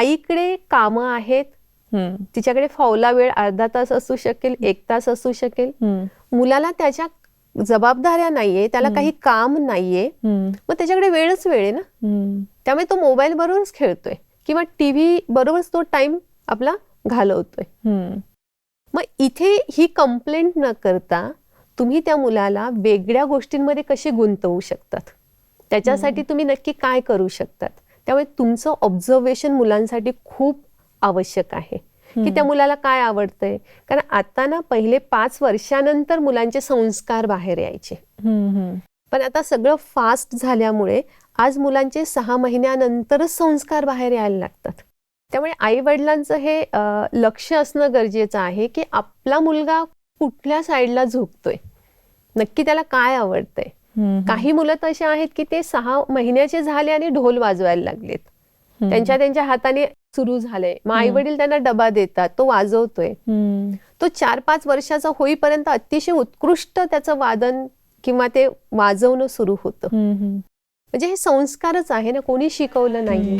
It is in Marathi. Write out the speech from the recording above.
आईकडे कामं आहेत. तिच्याकडे फावला वेळ अर्धा तास असू शकेल एक तास असू शकेल. मुलाला त्याच्या जबाबदाऱ्या नाहीये त्याला काही काम नाहीये. मग त्याच्याकडे वेळच वेळ आहे ना. त्यामुळे तो मोबाईल बरोबरच खेळतोय किंवा टीव्ही बरोबरच तो टाइम आपला घालवतोय. मग इथे ही कंप्लेंट न करता तुम्ही त्या मुलाला वेगळ्या गोष्टींमध्ये कसे गुंतवू शकतात? त्याच्यासाठी तुम्ही नक्की काय करू शकतात? त्यामुळे तुमचं ऑब्झर्वेशन मुलांसाठी खूप आवश्यक आहे. की त्या मुलाला काय आवडतंय? कारण आता ना पहिले पाच वर्षानंतर मुलांचे संस्कार बाहेर यायचे. पण आता सगळं फास्ट झाल्यामुळे आज मुलांचे सहा महिन्यानंतरच संस्कार बाहेर यायला लागतात. त्यामुळे आई वडिलांचं हे लक्ष असणं गरजेचं आहे की आपला मुलगा कुठल्या साईडला झुकतोय? नक्की त्याला काय आवडतंय? काही मुलं तसे आहेत की ते सहा महिन्याचे झाले आणि ढोल वाजवायला लागलेत. त्यांच्या त्यांच्या हाताने सुरू झालंय. मग आई वडील त्यांना डबा देतात तो वाजवतोय. तो चार पाच वर्षाचा होईपर्यंत अतिशय उत्कृष्ट त्याचं वादन किंवा ते वाजवणं सुरू होतं. म्हणजे हे संस्कारच आहे ना कोणी शिकवलं नाही